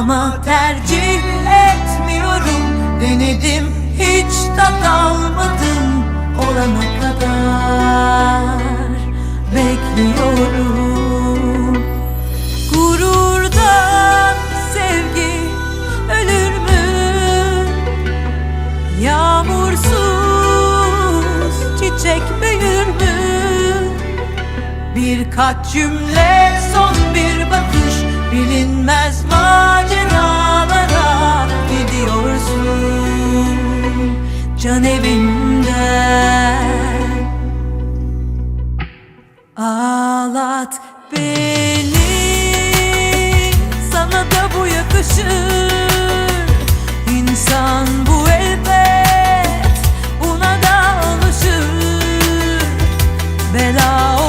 Ama tercih etmiyorum Denedim hiç tat almadım Olana kadar Bekliyorum Gururdan sevgi ölür mü? Yağmursuz çiçek büyür mü? Birkaç cümle son bir bakış love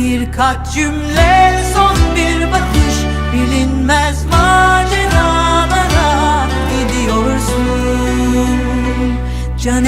Birkaç cümle son bir bakış. Bilinmez maceralara gidiyorsun. Can